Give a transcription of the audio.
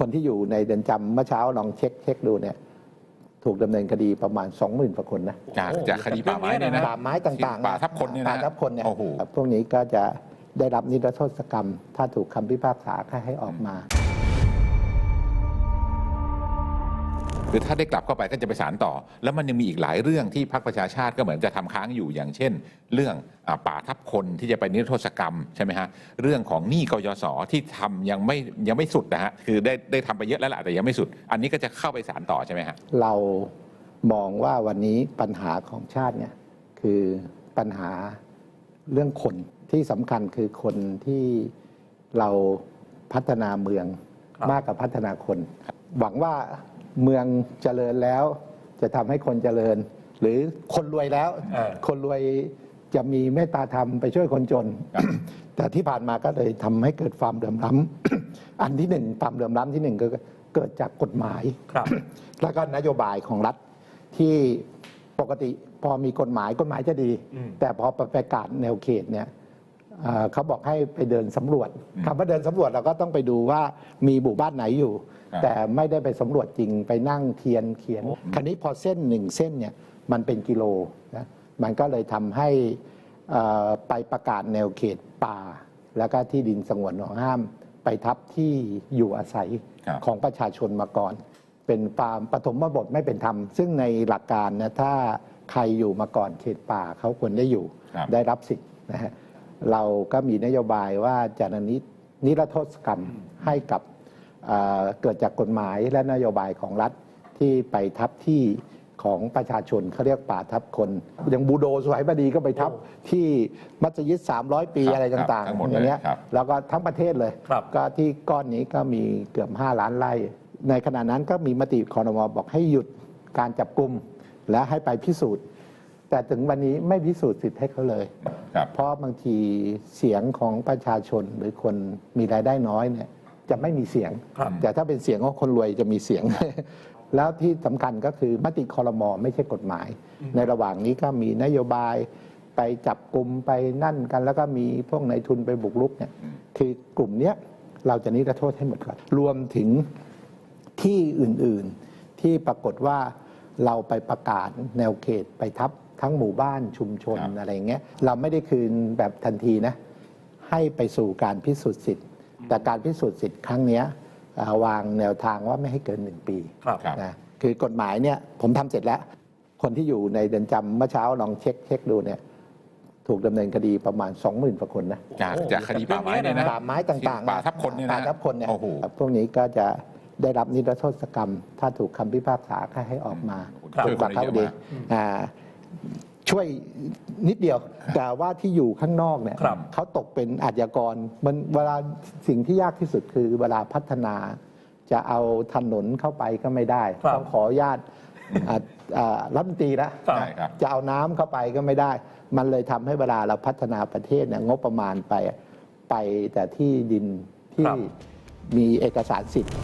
คนที่อยู่ในเดือนจำเมื่อเช้าลองเช็คเช็คดูเนี่ยถูกดำเนินคดีประมาณ 20,000กว่าคนนะจากจากคดีป่าไม้เนี่ยนะป่าไม้ต่างๆป่าทับคนเนี่ยนะป่าทับคนเนี่ยโอ้โหพวกนี้ก็จะได้รับนิรโทษกรรม ถ้าถูกคำพิพากษาให้ออกมา คือถ้าได้กลับเข้าไปก็จะไปสารต่อ แล้วมันยังมีอีกหลายเรื่องที่พรรคประชาชาติก็เหมือนจะทำค้างอยู่อย่างเช่น เรื่องอาป่าทับคนที่จะไปนิรโทษกรรมใช่ไหมฮะเรื่องของหนี้กยศที่ทำยังไม่ยังไม่สุดนะฮะคือได้ได้ทำไปเยอะแล้วแหละแต่ยังไม่สุด อันนี้ก็จะเข้าไปสารต่อใช่ไหมฮะเรามองว่าวันนี้ปัญหาของชาติเนี่ยคือปัญหาเรื่องคนที่สำคัญคือคนที่เราพัฒนาเมืองครับมากกว่าพัฒนาคน หวังว่า เมืองเจริญแล้ว จะทำให้คนเจริญ หรือคนรวยแล้วเออคนรวยจะมีเมตตาธรรมไปช่วยคนจนครับแต่ที่ผ่านมาก็เลยทำให้เกิดความเดือมล้ำอันที่หนึ่งความเดือมล้ำที่หนึ่งก็เกิดจากกฎหมายครับ แล้วก็นโยบายของรัฐที่ปกติพอมีกฎหมายกฎหมายจะดีอืมแต่พอประกาศแนวเขตเนี่ย เอ่อเขาบอกให้ไปเดินสำรวจอืมคำว่าเดินสำรวจเราก็ต้องไปดูว่ามีหมู่บ้านไหนอยู่ครับแต่ไม่ได้ไปสำรวจจริงไปนั่งเทียนเขียนคราวนี้พอเส้นหนึ่งเส้นเนี่ยมันเป็นกิโลนะมันก็เลยทำให้เอ่อไปประกาศแนวเขตป่า แล้วก็ที่ดินสงวนของห้าม ไปทับที่อยู่อาศัยครับของประชาชนมาก่อน เป็นปามปฐมบทไม่เป็นธรรม ซึ่งในหลักการนะถ้าใครอยู่มาก่อนเขตป่าเขาควรได้อยู่ครับได้รับสิทธิ์นะฮะ เราก็มีนโยบายว่าจะนินิรโทษกรรมให้กับเอ่อเกิดจากกฎหมายและนโยบายของรัฐที่ไปทับที่ของประชาชนเขาเรียกป่าทับคนอย่างบูโดสวยบดีก็ไปทับที่มัสยิด 300 ปีครับอะไรต่างครับทั้งหมดๆอย่างเงี้ยเลยครับแล้วก็ทั้งประเทศเลยครับก็ที่ก้อนนี้ก็มีเกือบ 5 ล้านไร่ ในขณะนั้นก็มีมติคอรมอบอกให้หยุดการจับกลุ่มและให้ไปพิสูจน์ แต่ถึงวันนี้ไม่พิสูจน์สิทธิ์ให้เขาเลย ครับ เพราะบางทีเสียงของประชาชนหรือคนมีรายได้น้อยเนี่ยจะไม่มีเสียง ครับแต่ถ้าเป็นเสียงของคนรวยจะมีเสียง แล้วที่สำคัญก็คือมติคอรมอไม่ใช่กฎหมาย ในระหว่างนี้ก็มีนโยบายไปจับกลุ่มไปนั่นกัน แล้วก็มีพวกนายทุนไปบุกรุกเนี่ยอืมคือกลุ่มเนี้ยเราจะนิรโทษให้หมดก่อนรวมถึงที่อื่นๆที่ปรากฏว่าเราไปประกาศแนวเขตไปทับ ทั้งหมู่บ้านชุมชนครับอะไรเงี้ยเราไม่ได้คืนแบบทันทีนะให้ไปสู่การพิสูจน์สิทธิ์ แต่การพิสูจน์สิทธิ์ครั้งเนี้ยอ่าวางแนวทางว่าไม่ให้เกินหนึ่งปีครับครับนะคือกฎหมายเนี่ยผมทำเสร็จแล้ว คนที่อยู่ในเดือนจำเมื่อเช้าลองเช็คเช็คดูเนี่ยถูกดำเนินคดีประมาณ 20,000กว่าคนนะจากโอ้โหจากคดีป่าไม้เนี่ยนะป่าไม้ต่างๆป่าทับคนเนี่ยนะป่าทับคนเนี่ยโอ้โหพวกนี้ก็จะได้รับนิรโทษกรรม ถ้าถูกคำพิพากษาให้ออกมาครับถูกกว่าเขาดีอ่า ช่วยนิดเดียว แต่ว่าที่อยู่ข้างนอกเนี่ยครับ เขาตกเป็นอาชญากรมันเวลาสิ่งที่ยากที่สุดคือเวลาพัฒนา จะเอาถนนเข้าไปก็ไม่ได้ ครับต้องขออนุญาตอ่าอ่ารัฐมนตรีละครับ ใช่ครับ จะเอาน้ำเข้าไปก็ไม่ได้ มันเลยทำให้เวลาเราพัฒนาประเทศเนี่ยงบประมาณไปไปแต่ที่ดินที่ครับ มีเอกสารสิทธิ์